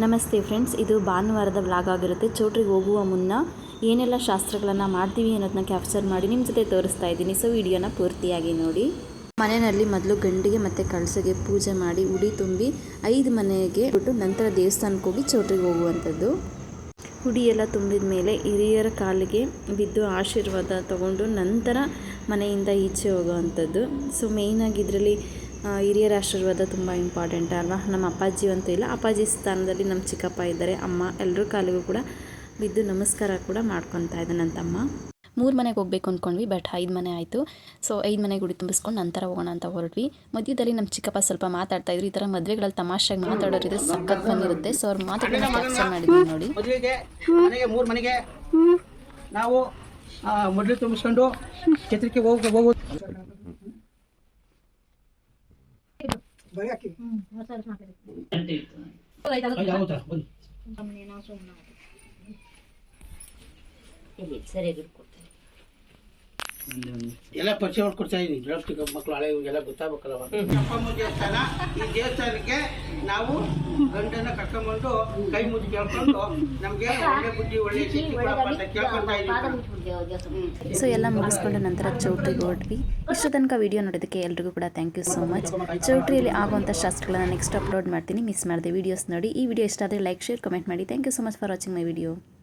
ನಮಸ್ತೆ ಫ್ರೆಂಡ್ಸ್, ಇದು ಭಾನುವಾರದ ವ್ಲಾಗ್ ಆಗಿರುತ್ತೆ. ಚೌಟ್ರಿಗೆ ಹೋಗುವ ಮುನ್ನ ಏನೆಲ್ಲ ಶಾಸ್ತ್ರಗಳನ್ನು ಮಾಡ್ತೀವಿ ಅನ್ನೋದನ್ನ ಕ್ಯಾಪ್ಚರ್ ಮಾಡಿ ನಿಮ್ಮ ಜೊತೆ ತೋರಿಸ್ತಾ ಇದ್ದೀನಿ. ಸೊ ವಿಡಿಯೋನ ಪೂರ್ತಿಯಾಗಿ ನೋಡಿ. ಮನೆಯಲ್ಲಿ ಮೊದಲು ಗಂಡಿಗೆ ಮತ್ತು ಕಳಸಿಗೆ ಪೂಜೆ ಮಾಡಿ ಉಡಿ ತುಂಬಿ ಐದು ಮನೆಗೆ ಬಿಟ್ಟು ನಂತರ ದೇವಸ್ಥಾನಕ್ಕೆ ಹೋಗಿ ಚೌಟ್ರಿಗೆ ಹೋಗುವಂಥದ್ದು. ಹುಡಿ ಎಲ್ಲ ತುಂಬಿದ ಮೇಲೆ ಹಿರಿಯರ ಕಾಲಿಗೆ ಬಿದ್ದು ಆಶೀರ್ವಾದ ತಗೊಂಡು ನಂತರ ಮನೆಯಿಂದ ಈಚೆ ಹೋಗುವಂಥದ್ದು. ಸೊ ಮೇಯ್ನಾಗಿ ಇದರಲ್ಲಿ ಹಿರಿಯರ ಆಶೀರ್ವಾದ ತುಂಬ ಇಂಪಾರ್ಟೆಂಟ್ ಅಲ್ವಾ? ನಮ್ಮ ಅಪ್ಪಾಜಿ ಅಂತೂ ಇಲ್ಲ. ಅಪ್ಪಾಜಿ ಸ್ಥಾನದಲ್ಲಿ ನಮ್ಮ ಚಿಕ್ಕಪ್ಪ ಇದ್ದಾರೆ ಅಮ್ಮ ಎಲ್ಲರೂ ಕಾಲಿಗೂ ಕೂಡ ಬಿದ್ದು ನಮಸ್ಕಾರ ಕೂಡ ಮಾಡ್ಕೊತಾ ಇದ್ದೆ ನನ್ನ ತಮ್ಮ ಮೂರು ಮನೆಗೆ ಹೋಗ್ಬೇಕು ಅಂದ್ಕೊಂಡ್ವಿ ಬಟ್ ಐದು ಮನೆ ಆಯಿತು. ಸೊ ಐದು ಮನೆ ಗುಡಿ ತುಂಬಿಸ್ಕೊಂಡು ನಂತರ ಹೋಗೋಣ ಅಂತ ಹೊರಟ್ವಿ. ಮಧ್ಯದಲ್ಲಿ ನಮ್ಮ ಚಿಕ್ಕಪ್ಪ ಸ್ವಲ್ಪ ಮಾತಾಡ್ತಾ ಇದ್ರು. ಈ ಥರ ಮದುವೆಗಳಲ್ಲಿ ತಮಾಷೆಗೆ ಮಾತಾಡೋರಿದ್ರೆ ಸಖತ್ ಬಂದಿರುತ್ತೆ ಸೊ ಅವ್ರು ಕ್ಯಾಪ್ಚರ್ ಮಾಡಿದ್ವಿ ನೋಡಿ. ಮದುವೆಗೆ ಮನೆಗೆ ಮೂರು ಮನೆಗೆ ನಾವು ಮೊದಲು ತುಂಬಿಸ್ಕೊಂಡು ಹೋಗಿ ಹೋಗೋದು. ಹೌದಾ ಬನ್ನಿ. ಎಲ್ಲ ಪರಿಚಯ ಮಾಡ್ಕೊಡ್ತಾ ಇದೀವಿ. ಡ್ರಾಫ್ಟ್ ಮಕ್ಕಳು ಹಳೆ ಎಲ್ಲ ಗೊತ್ತಾಗಬೇಕಲ್ಲ ಅಪ್ಪಮ್ಮ ದೇವಸ್ಥಾನ ಈ ದೇವಸ್ಥಾನಕ್ಕೆ ನಾವು ಗಂಡನ ಕರ್ಕೊಂಡ್ಬಂದು ಕೈ ಮುಗಿ ಕೇಳ್ಕೊಂಡು ನಮ್ಗೆ ಒಳ್ಳೆ ಬುದ್ಧಿ ಒಳ್ಳೆ ಅಂತ ಕೇಳ್ಕೊಂತಾ ಇದೀವಿ. ಸೊ ಎಲ್ಲ ಮುಗಿಸ್ಕೊಂಡ ನಂತರ ಚೌಟ್ರಿಗೆ ಹೊರಟ್ವಿ. ಇಷ್ಟು ತನಕ ವಿಡಿಯೋ ನೋಡೋದಕ್ಕೆ ಎಲ್ರಿಗೂ ಕೂಡ ಥ್ಯಾಂಕ್ ಯು ಸೋ ಮಚ್ ಚೌಟ್ರಿಯಲ್ಲಿ ಆಗುವಂಥ ಶಾಸ್ತ್ರಗಳನ್ನ ನೆಕ್ಸ್ಟ್ ಅಪ್ಲೋಡ್ ಮಾಡ್ತೀನಿ. ಮಿಸ್ ಮಾಡಿದೆ ವೀಡಿಯೋಸ್ ನೋಡಿ. ಈ ವಿಡಿಯೋ ಇಷ್ಟ ಆದರೆ ಲೈಕ್ ಶೇರ್ ಕಮೆಂಟ್ ಮಾಡಿ. Thank you so much for watching my video